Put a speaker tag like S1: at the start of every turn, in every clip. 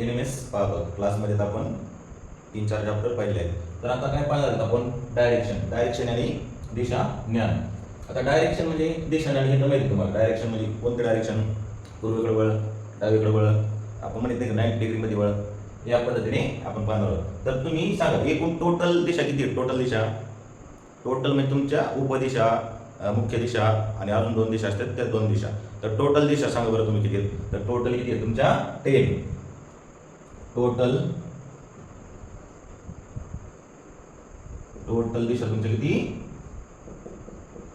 S1: N M S पाहतो. क्लासमध्ये तर आपण तीन चार चॅप्टर पाहिले आहेत. तर आता काय पाहिलं आपण? डायरेक्शन डायरेक्शन आणि दिशा ज्ञान. आता डायरेक्शन म्हणजे दिशा ज्ञान हे तर माहिती तुम्हाला. डायरेक्शन म्हणजे कोणते डायरेक्शन पूर्वेकडे वळ डावीकडे वळ आपण म्हणत नाईन डिग्रीमध्ये वळ. या पद्धतीने आपण पाहणार आहोत. तर तुम्ही सांगा एकूण टोटल दिशा किती आहे टोटल दिशा? टोटल म्हणजे तुमच्या उपदिशा मुख्य दिशा आणि अजून दोन दिशा असतात त्या दोन दिशा. तर टोटल दिशा सांगा बरं तुम्ही किती आहेत? तर टोटल किती आहे तुमच्या टेन टोटल टोटल दिशा तुमचे किती?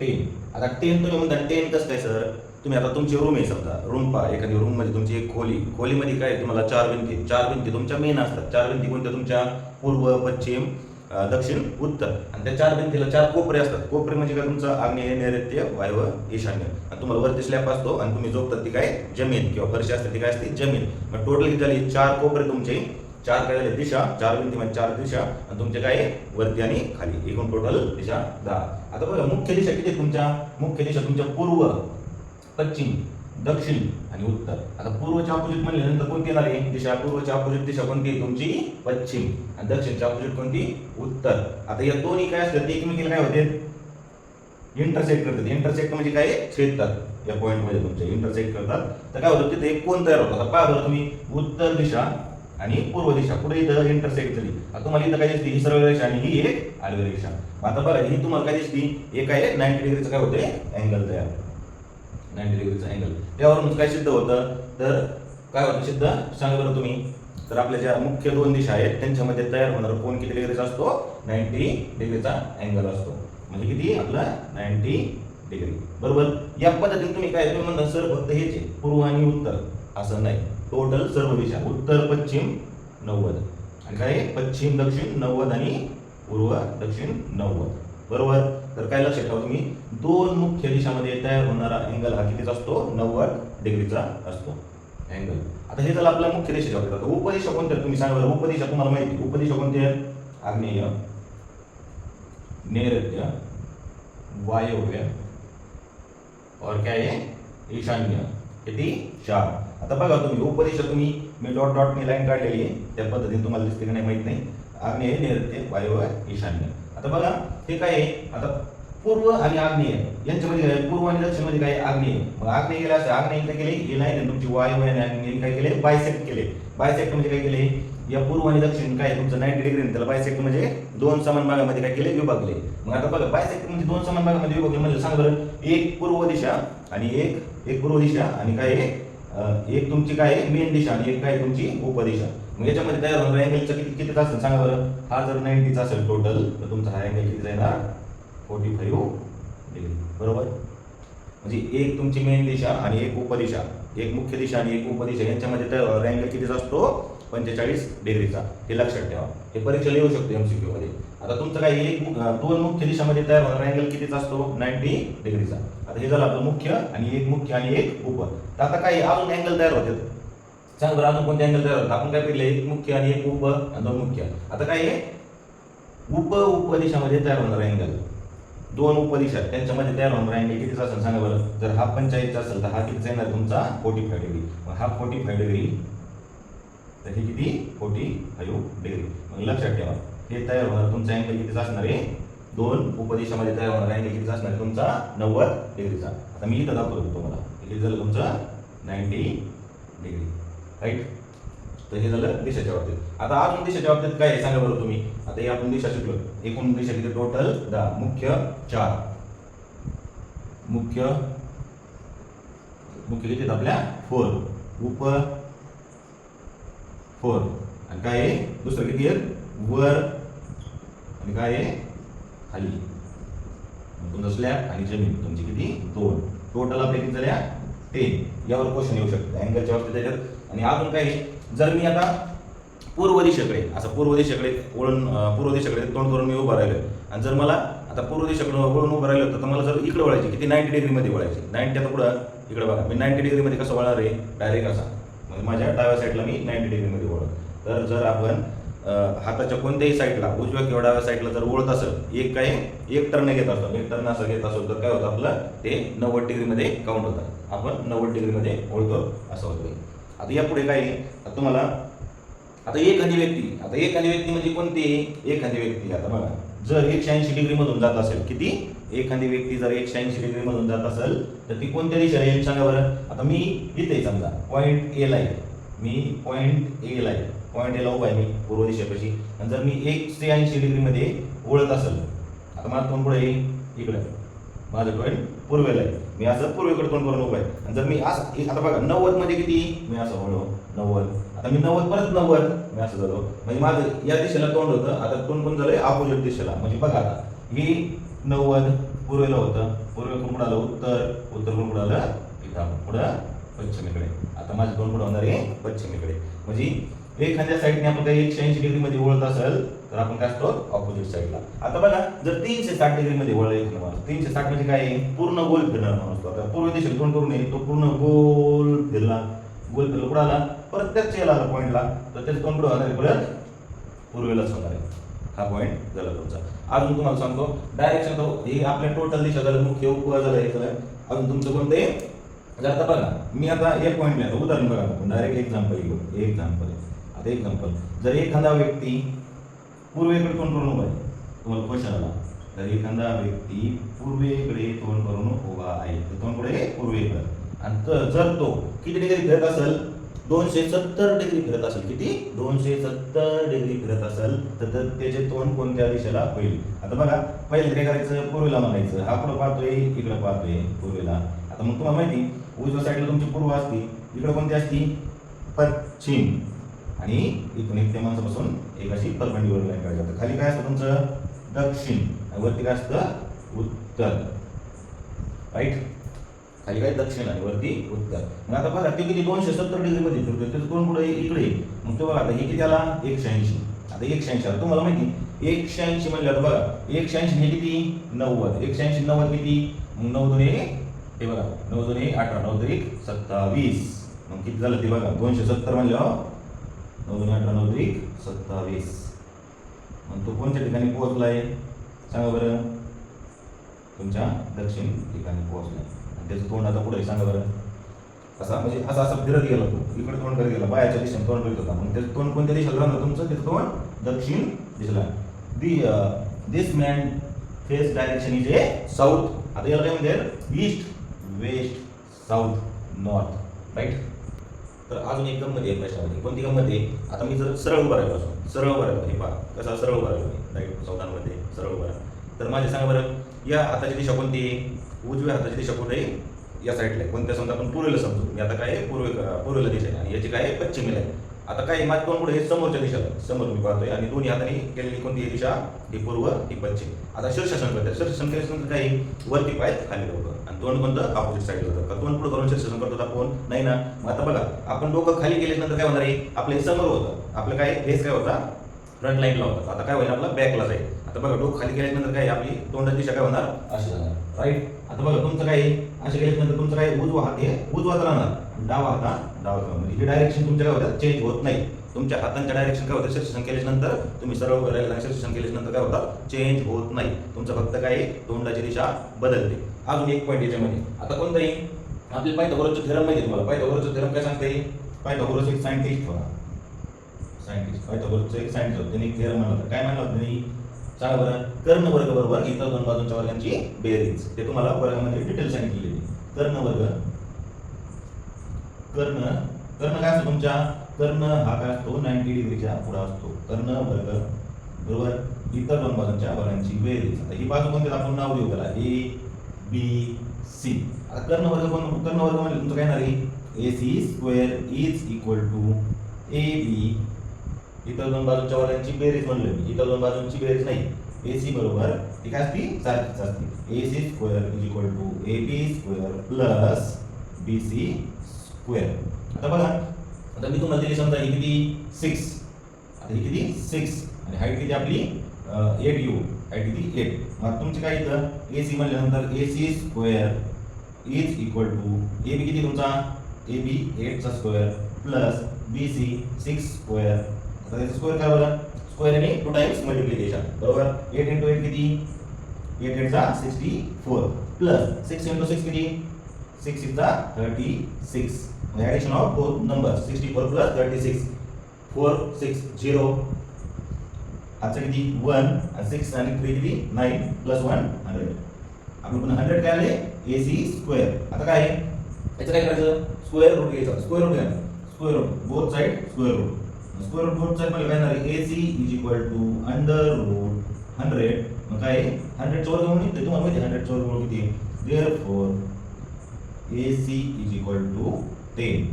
S1: टेन आता टेन तुम्ही म्हणता टेन कसं काय सर तुम्ही आता तुमची रूम आहे समजा. रूम पहा एखादी रूममध्ये तुमची एक खोली. खोलीमध्ये काय तुम्हाला चार भिंती. चार भिंती तुमच्या मेन असतात. चार भिंती कोणत्या? तुमच्या पूर्व पश्चिम दक्षिण उत्तर. आणि त्या चार भिंतीला चार कोपरे असतात. कोपरे म्हणजे काय? तुमचं आग्नेय नैऋत्य वायव्य ईशान्य. आणि तुम्हाला वरती स्लॅब असतो आणि तुम्ही झोपतात ती काय? जमीन. किंवा फरशी असते ती काय असते? जमीन. मग टोटल किती झाली? चार कोपरे तुमचे. चार काय झाले? दिशा. चार भिंती म्हणजे चार दिशा. आणि तुमचे काय? आहे? वरती आणि खाली. एकूण टोटल दिशा दहा. आता बघा मुख्य दिशा किती तुमच्या? मुख्य दिशा तुमच्या पूर्व पश्चिम. दक्षिण आणि उत्तर. आता पूर्वच्या अपोजिट म्हणल्यानंतर कोणती येणार आहे दिशा. पूर्वच्या अपोजिट दिशा कोणती आहे? तुमची पश्चिम. आणि दक्षिणच्या अपोजिट कोणती? उत्तर. आता या दोन्ही काय असतात? ते एकमेकीला काय होते? इंटरसेक्ट करतात. इंटरसेक्ट म्हणजे काय? छेदतात. या पॉईंटमध्ये तुमचे इंटरसेक्ट करतात. तर काय होतं? तिथे एक कोण तयार होतं. आता पहा बरं तुम्ही. उत्तर दिशा आणि पूर्व दिशा. पुढे इथं इंटरसेक्ट झाली. आता तुम्हाला इथं काय दिसते? ही सरळ रेषा आणि ही एक आडवी रेषा. आता बघा ही तुम्हाला काय दिसती? एक आहे नाईन्टी डिग्रीचं काय होते? अँगल तयार. नाईन्टी डिग्रीचा अँगल यावरून काय सिद्ध होतं? तर काय होतं सिद्ध? सांगा बरं तुम्ही. तर आपल्या ज्या मुख्य दोन दिशा आहेत त्यांच्यामध्ये तयार होणारा कोण किती डिग्रीचा असतो? नाईन्टी डिग्रीचा अँगल असतो. म्हणजे किती? आपला नाईन्टी डिग्री बरोबर? या पद्धतीने तुम्ही काय तुम्ही म्हणता सर फक्त हेच आहे. पूर्व आणि उत्तर. असं नाही. टोटल सर्व दिशा उत्तर पश्चिम नव्वद. आणि काय पश्चिम दक्षिण नव्वद आणि पूर्व दक्षिण नव्वद. बरोबर? तर काय लक्षात ठेवा तुम्ही? दोन मुख्य दिशामध्ये तयार होणारा अँगल हा कितीचा असतो? नव्वद डिग्रीचा असतो. अँगल आता हे झालं आपल्या मुख्य दिशेच्या बाबतीत. उपदिशा कोणत्या? तुम्ही सांगा उपदिशा तुम्हाला माहिती उपदिशा कोणती आहे? आग्नेय नैऋत्य वायव्य और काय आहे? ईशान्य. किती? चार. आता बघा तुम्ही उपदिशा तुम्ही मी डॉट डॉटने लाईन काढलेली आहे. त्या पद्धतीने तुम्हाला दिसते की नाही माहीत नाही. आग्नेय नैऋत्य वायव्य ईशान्य. आता बघा हे काय आहे? आता पूर्व आणि आग्नेय. यांच्यामध्ये काय? पूर्व आणि दक्षिणमध्ये काय? आहे? आग्नेय. मग आग्नेय गेला असं आग्नेय काय केले हे नाही तुमची वायू आणि आग्नेय काय केले बायसेक्ट केले बायसेक्ट म्हणजे काय केले या पूर्व आणि दक्षिण काय तुमचं नाईन्टी डिग्री त्याला बायसेक्ट म्हणजे दोन समान भागामध्ये काय केले विभागले मग आता बघा बायसेक्ट म्हणजे दोन समान भागामध्ये विभागले म्हणजे सांग बरं. एक पूर्व दिशा आणि एक एक पूर्व दिशा आणि काय आहे? एक तुमची काय आहे? मेन दिशा आणि एक काय आहे? तुमची उपदिशा. मग याच्यामध्ये तयार होणार अँगलचं किती किती असेल? सांगा बरं. हा जर नाईन्टीचा असेल टोटल तर तुमचा हा अँगल किती येणार फोर्टी फाईव्ह डिग्री बरोबर? म्हणजे एक तुमची मेन दिशा आणि एक उपदिशा एक मुख्य दिशा आणि एक उपदिशा यांच्यामध्ये तयार होणारा अँगल कितीचा असतो? पंचेचाळीस डिग्रीचा हे लक्षात ठेवा. हे परीक्षेला येऊ शकतो एमसीक्यू मध्ये. आता तुमचं काय एक दोन मुख्य दिशामध्ये तयार होणार अँगल कितीचा असतो? नाईन्टी डिग्रीचा आता हे झालं आपलं मुख्य आणि एक मुख्य आणि एक उप. तर आता काय अजून अँगल तयार होतात. सांग बरं अजून कोणते अँगल तयार होतात आपण काय पिले एक मुख्य आणि एक उप आणि दोन मुख्य. आता काय आहे? उप उपदिशामध्ये तयार होणार अँगल दोन उपदिशा त्यांच्यामध्ये तयार होणार अँगल कितीचा असेल? सांगा बरं. जर हा पंचायतचा असेल तर हा कितीचा येणार तुमचा? फोर्टी फाय डिग्री मग हा फोर्टी फाय डिग्री तर हे किती? फोर्टी फाईव्ह डिग्री मग लक्षात ठेवा. हे तयार होणार तुमचा अँगल कितीचा असणार आहे? दोन उपदेशामध्ये तयार होणार अँगल कितीचा असणार आहे? तुमचा नव्वद डिग्रीचा आता मी इथं दाखवतो तुम्हाला. हे किती झालं तुमचं? नाईन्टी डिग्री राईट तर हे झालं दिशाच्या बाबतीत. आता अजून दिशाच्या बाबतीत काय आहे? सांगा बरं तुम्ही. आता हे आपण दिशा शिकलो. एकूण दिशा किती? टोटल दहा. मुख्य चार. मुख्य मुख्य किती आपल्या? फोर उप फोर आणि काय आहे? दुसरं किती आहे वर. आणि काय आहे? खाली. मग स्लॅब आणि जमीन. तुमची किती? दोन. टोटल आपल्या किती झाल्या? टेन यावर क्वेश्चन येऊ शकतो अँगलच्या बाबतीत त्याच्यात आणि अजून काही? जर मी आता पूर्व दिशेकडे असं पूर्व दिशेकडे वळून पूर्व दिशेकडे तोंड करून मी उभं राहिलो आणि जर मला आता पूर्व दिशेकडे वळून उभं राहिलं होतं तर मला जर इकडे वळायची किती? नाईन्टी डिग्रीमध्ये वळायची. नाईन्टी आता पुढं इकडे बघा. मी नाईन्टी डिग्रीमध्ये कसं वळणार आहे? डायरेक्ट असा. म्हणजे माझ्या डाव्या साईडला मी नाईन्टी डिग्रीमध्ये वळतो तर जर आपण हाताच्या कोणत्याही साईडला उजव्या किंवा डाव्या साईडला जर वळत असेल एक काय? एक टर्न घेत असतो. एक टर्न असं घेत असो तर काय होतं आपलं? ते नव्वद डिग्रीमध्ये काउंट होतं. आपण नव्वद डिग्रीमध्ये वळतो असं होतं. आता यापुढे काय आता तुम्हाला आता एखादी व्यक्ती आता एखादी व्यक्ती म्हणजे कोणती? एखादी व्यक्ती. आता बघा जर एकशे ऐंशी डिग्री मधून जात असेल किती? एखादी व्यक्ती जर एकशे ऐंशी डिग्री मधून जात असेल तर ती कोणत्या दिशेला येईल? सांगा बरं. आता मी इथे समजा पॉईंट ए आहे मी पॉईंट ए ला आहे पॉईंट ए ला उभा आहे मी पूर्व दिशेपाशी. आणि जर मी एकशे ऐंशी डिग्री मध्ये वळत असेल आता मला तोंड पुढे येईल? इकडे. माझं पॉईंट पूर्वेला आहे. मी असं पूर्वेकडे तोंड करून उभा आहे आणि जर मी असं आता बघा नव्वद म्हणजे किती? मी असं वळलो नव्वद. आता मी नव्वद परत नव्वद. मी असं झालो. म्हणजे माझं या दिशेला तोंड होतं आता तोंड कोण झालंय? अपोजिट दिशेला. म्हणजे बघा आता मी नव्वद पूर्वेला होतं. पूर्वेकडून कुठं आलं उत्तर. उत्तरकडून कुठं आलं इथं. पुढं पश्चिमेकडे. आता माझं तोंड कुठं होणार आहे पश्चिमेकडे. म्हणजे एखाद्या साईडने आपण काही एकशे ऐंशी डिग्रीमध्ये असेल तर आपण काय असतो ऑपोजिट साईडला आता बघा जर तीनशे साठ डिग्री मध्ये वळलं माणूस तीनशे साठ म्हणजे काय? आहे? पूर्ण गोल फिरणार माणूस आता पूर्व दिशेला तोंड करून येईल? तो पूर्ण गोल फिरला. गोल फिरला कुठं आला? परत त्याच याला आला पॉईंटला तर त्याचं तोंड कुठं होणार आहे? परत पूर्वेलाच होणार आहे. हा पॉईंट झाला तुमचा. अजून तुम्हाला सांगतो डायरेक्शन तो हे आपल्या टोटल दिशा झालं मुख्य उपवा झालं हे झालं. अजून तुमचं कोणतं आहे? जर आता बघा मी आता एक पॉईंट लिहितो. उदाहरण बघा आपण. डायरेक्ट एक्झाम्पल घेऊ. एक्झाम्पल आता एक्झाम्पल जर एखादा व्यक्ती पूर्वेकडे तोंड करून उभा आहे. तुम्हाला क्वेश्चन आला. तर एखादा व्यक्ती पूर्वेकडे तोंड करून उभा आहे. तर तोंड पुढे पूर्वेकडे. आणि जर तो किती डिग्री फिरत असेल? दोनशे सत्तर डिग्री फिरत असेल. किती? दोनशे सत्तर डिग्री फिरत असेल तर तर त्याचे तोंड कोणत्या दिशेला होईल? आता बघा पहिले काय करायचं? पूर्वेला म्हणायचं. हा पुढे पाहतोय? इकडे पाहतोय पूर्वेला. आता मग तुम्हाला माहिती उजव्या साईडला तुमची पूर्व असती इकडे कोणती असती? पश्चिम. आणि इथून एक ते माणसापासून एक अशी परपेंडिक्युलर लाईन काढली जातं. खाली काय असतं तुमचं? दक्षिण. वरती काय असतं? उत्तर. राईट खाली काय? दक्षिण आणि वरती उत्तर. मग आता बघा ते किती? दोनशे सत्तर डिग्री मध्ये फिरतोय. त्याचं कोण पुढे? इकडे. मग तो बघा आता हे किती आला एकशे ऐंशी. आता एकशे ऐंशी. आता तुम्हाला माहिती एकशे ऐंशी म्हणलं आता बघा. एकशे ऐंशी हे किती? नव्वद. एकशे ऐंशी नव्वद किती? मग नऊ दोन हे बघा. नऊ दोन अठरा. नऊ तरी सत्तावीस. मग किती झालं ते बघा? दोनशे सत्तर म्हणलं हो. नऊ दोन अठरा नऊ सत्तावीस. मग तो कोणत्या ठिकाणी पोहोचलाय सांगा बरं. तुमच्या दक्षिण ठिकाणी पोहोचलाय आणि त्याचं तोंड आता पुढे सांगा बरं. असा म्हणजे असा असा फिरत गेला तो. इकडे तोंड करत गेला. बायाच्या दिशेने तोंड करत होता. मग त्याचं तोंड कोणत्या दिशेला राहणार तुमचं? त्याचं तोंड दक्षिण दिशेला. The this man face direction is a south आता याला काय म्हणते east west south north right तर अजून एक गंमत आहे प्रश्नामध्ये. कोणती गंमत आहे? आता मी जर सरळ उभा राहिलो असो सरळ उभा राहिलो हे पहा कसा सरळ उभा राहिलो मी. राईट चौदांमध्ये सरळ उभा राहिलो. तर माझे सांगा बरं या हाताची दिशा कोणती आहे? उजव्या हाताची दिशा कुठे आहे? या साईडला आहे. कोणत्या समजा आपण पूर्वेला समजू. मी आता काय आहे? पूर्वे पूर्वेला दिशा आहे. आणि याची काय आहे? पश्चिमेला आहे. आता काय मात दोन पुढे हे समोरच्या दिशेला. समोर मी पाहतोय. आणि दोन्ही हाताने केलेली कोणती दिशा? ही पूर्व ही पश्चिम. आता शीर्षासन करते. शीर्षासन केल्यानंतर काही आहे? वरती पाय खाली डोकं आणि तोंड कोणतं? ऑपोजिट साईडला होतं का तोंड पुढे करून शीर्षासन करतो आपण? नाही ना. मग आता बघा आपण डोकं खाली गेल्यानंतर काय होणार आहे? आपल्यासमोर होतं. आपलं काय? फेस काय होता? फ्रंट लाईनला होता. आता काय होईल? आपला बॅकला जाईल. आता बघा डोकं खाली गेल्यानंतर काय आपली तोंडाची दिशा काय होणार? अशी जाणार. राईट आता बघा तुमचं काय आहे? अशी गेल्यानंतर तुमचं काय? उजवा हात आहे. उजवाच राहणार. डावा हात डावा म्हणजे ही डायरेक्शन तुमच्या काय होतात चेंज होत नाही. तुमच्या हातांच्या डायरेक्शन काय होतं? शीर्षण केल्यानंतर तुम्ही सरळ उभं राहिला शीर्षण केल्यानंतर काय होतं? चेंज होत नाही. तुमचं फक्त काय तोंडाची दिशा बदलते. अजून एक पॉईंट याच्यामध्ये. आता कोणतं आहे आपल्या पायथागोरसचं थेरम माहिती आहे तुम्हाला. पायथागोरसचं थेरम काय सांगते? पायथागोरस एक सायंटिस्ट होता. सायंटिस्ट पायथागोरसचं एक सायंटिस्ट होतं. त्यांनी थेरम म्हणलं होतं. काय म्हणलं होतं त्यांनी? सांगा बरं. कर्ण वर्ग बरोबर इतर दोन बाजूंच्या वर्गांची बेरीज ते तुम्हाला वर्गामध्ये डिटेल सांगितलेली कर्ण वर्ग कर्ण कर्ण काय असतो तुमच्या? कर्ण हा काय असतो? नाईन्टी डिग्रीच्या पुढे असतो. कर्ण वर्ग बरोबर? इतर दोन बाजूंच्या वर्गांची बेरीज आता ही बाजू कोणती आपण नाव देऊ त्याला. ए बी सी आता कर्ण वर्ग कोण कर्ण वर्ग म्हणजे तुमचं काय येणार A C square is equal to A B इतर दोन बाजूंच्या वर्गांची बेरीज म्हणलं मी. इतर दोन बाजूंची बेरीज नाही. ए सी बरोबर. ती काय असती? सारखीच असते. A C square is equal to A B square plus B C square आता बघा आता मी तुम्हाला दिली समजा ही किती? सिक्स आता ही किती? सिक्स आणि हाईट किती आपली? एट यू हाईट किती? एट मग तुमचे काय इथं? ए सी म्हणल्यानंतर A C square is equal to A B किती तुमचा? A B एटचा square plus B C six square आता त्याचं स्क्वेअर काय बरं? स्क्वेअर आणि टू टाइम्स मल्टिप्लिकेशन बरोबर? एट इंटू एट किती? Eight एटचा sixty four plus six into six किती? Six is the thirty six addition of both number sixty four plus thirty six four six zero आजचं किती one आणि six आणि three किती nine plus one hundred आपण पुन्हा hundred काय आले ए सी स्क्वेअर आता काय आहे? याचं काय करायचं स्क्वेअर रूट घ्यायचं स्क्वेअर रूट घ्या square root both side square root square root both side मला काय येणार A C is equal to under root hundred मग काय हंड्रेड चोर घेऊन तुम्हाला माहिती हंड्रेड चोर घेऊन किती therefore A C is equal to ten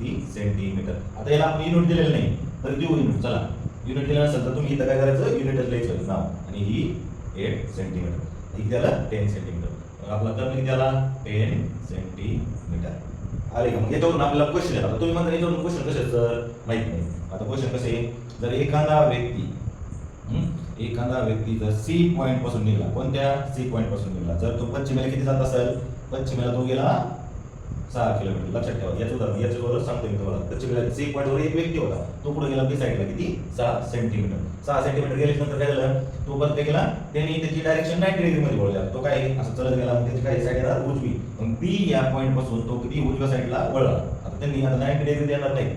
S1: ती सेंटीमीटर आता याला आपण युनिट दिलेलं नाही. तर देऊ युनिट चला. युनिट दिलं नसेल तर तुम्ही इथं काय करायचं? युनिटच लिहायचं. नाव. आणि ही एट सेंटीमीटर ही त्याला टेन सेंटीमीटर आपला कमी किती आला? टेन सेंटीमीटर आले का? मग याच्यावरून आपल्याला क्वेश्चन येतात. तुम्ही म्हणता याच्यावरून क्वेश्चन कसे सर माहीत नाही. आता क्वेश्चन कसे? जर एखादा व्यक्ती एखादा व्यक्ती जर सी पॉईंटपासून निघाला कोणत्या सी पॉईंटपासून निघाला? जर तो पश्चिमेला किती जात असेल? पश्चिमेला तो गेला सहा किलोमीटर लक्षात ठेवा याचं उदाहरण याचं बरोबर सांगतो मी तुम्हाला. पश्चिमेला सी पॉईंटवर एक व्यक्ती होता. तो पुढे गेला बी साईडला किती? सहा सेंटीमीटर सहा सेंटीमीटर गेल्यानंतर काय झालं? तो परत गेला त्यांनी त्याची डायरेक्शन नाईन्टी डिग्री मध्ये वळला तो काय असं चलत गेला त्याची काही साईड येणार? उजवी. पण बी या पॉईंटपासून तो किती? उजव्या साईडला वळला. आता त्यांनी आता नाईन्टी डिग्री देणार नाही.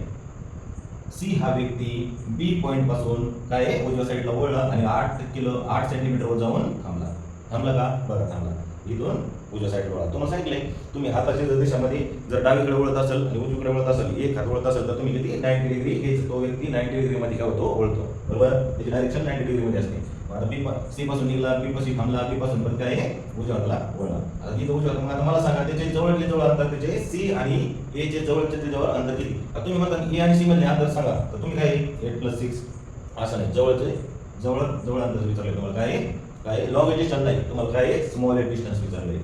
S1: सी हा व्यक्ती बी पॉइंटपासून काय आहे? उजव्या साईडला वळला आणि आठ किलो आठ सेंटीमीटरवर जाऊन थांबला. थांबला का? बरं थांबला. इथून उजव्या साईडला वळा. तुम्हाला सांगितलंय तुम्ही हाताच्या जर दिशामध्ये जर डावीकडे वळत असेल आणि उजवीकडे वळत असेल एक हात वळत असेल तर तुम्ही किती? नाईन्टी डिग्री हेच तो व्यक्ती नाईन्टी डिग्री मध्ये काय होतो? वळतो. बरोबर? त्याची डायरेक्शन नाईन्टी डिग्री मध्ये असते. आता बी सी पासून निघाला बी पासून थांबला बी पासून परत काय? आहे उजव्या हाताला वळला. आता इथं उजव्या हात- मग आता मला सांगा त्याच्या जवळले जवळ अंतर सी आणि ए चे जवळचे ते जवळ अंतर किती? तुम्ही म्हणता ए आणि सी मधले अंतर सांगा. तर तुम्ही काय एट प्लस सिक्स असं नाही. जवळचे जवळ जवळ अंतर विचारले तुम्हाला. काय आहे? काय लॉंग डिस्टन्स नाही. तुम्हाला काय स्मॉल डिस्टन्स विचारले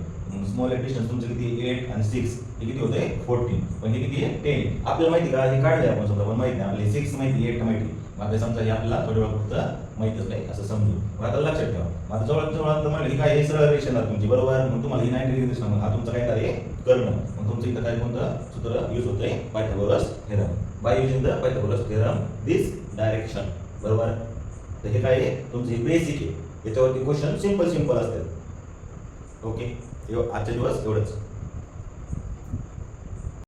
S1: स्मॉल डिस्टन्स तुमचं किती? एट आणि सिक्स हे किती होते? फोर्टीन पण हे किती आहे? टेन आपल्याला माहिती का? हे काढले आपण समजा पण माहिती नाही. आपले सिक्स माहिती एट माहिती. आता समजा हे आपल्याला थोडी वेळ फक्त माहितच नाही असं समजू मग आता लक्षात ठेवा. माझं जवळ जवळ अंतर म्हणलं की काय हे सरळ रेषा तुमची बरोबर? मग तुम्हाला ही नाही डिग्री दिसणार. मग हा तुमचं काय येणार आहे? कर्ण. मग तुमचं इथं काय कोणतं? सूत्र यूज होतंय? Pythagoras theorem. By using the Pythagoras theorem this direction बरोबर? तर हे काय आहे? तुमचं हे बेसिक आहे. याच्यावरती क्वेश्चन सिंपल सिंपल असतात. ओके आजच्या दिवस एवढंच.